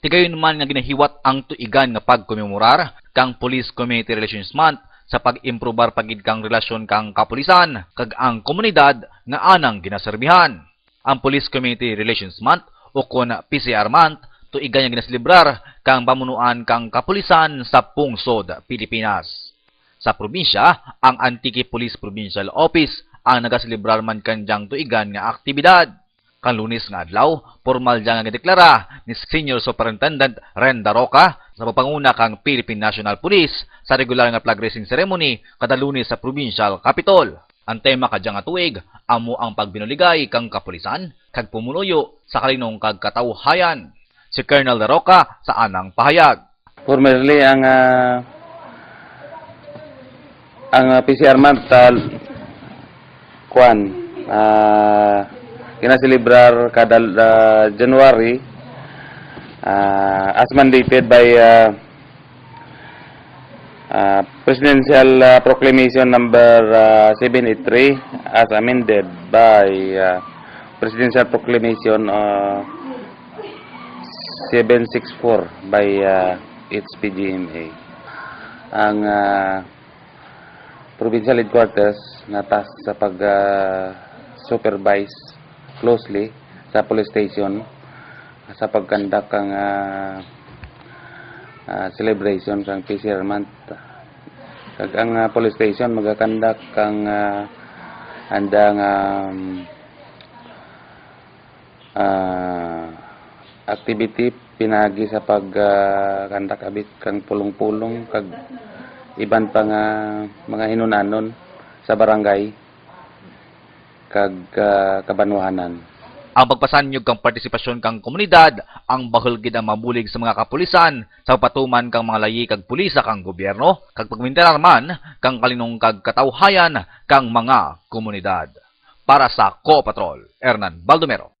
Tigayon man nga ginahiwat ang tuigan nga pagkomemorar kang Police Community Relations Month sa pag-improbar pagid kang relasyon kang kapulisan kag ang komunidad nga anang ginaserbihan. Ang Police Community Relations Month o kon PCR Month tuigan nga ginaselebrar kang pamunuan kang kapulisan sa pungsod Pilipinas. Sa probinsya, ang Antique Police Provincial Office ang nagaselebrar man kanjang tuigan nga aktibidad. Kan lunes nga adlaw, formal dyan nga deklara ni Senior Superintendent Ren Daroca sa papanguna kang Philippine National Police sa regular nga flag raising ceremony kada sa Provincial Capitol. Ang tema kadyang nga tuig, amo ang pagbinuligay kang kapulisan kag pumunuyo sa kalinong kag katawhayan. Si Colonel Daroca sa anang pahayag. Formerly ang ah, ang ah, PCR month uh, kuan ah kinaselebrar kada ah, January ah, as mandated by ah, ah, Presidential ah, Proclamation number ah, 783 as amended by ah, Presidential Proclamation ah, 764 by uh, HPGMA. Ang uh, provincial headquarters na task sa pag uh, closely sa police station sa pagkandak ang uh, uh, celebration kang PCR month. Kag ang uh, police station magakandak kang uh, andang um, ah, activity pinagi sa pagkandak abit kang pulong-pulong kag iban pa nga mga hinunanon sa barangay kag ah, kabanwahanan. Ang pagpasanyog kang partisipasyon kang komunidad, ang bahol gid ang mabulig sa mga kapulisan, sa patuman kang mga layi kag pulisa kang gobyerno, kag pagminterar man kang kalinong kag katawhayan kang mga komunidad. Para sa Co Patrol, Hernan Baldomero.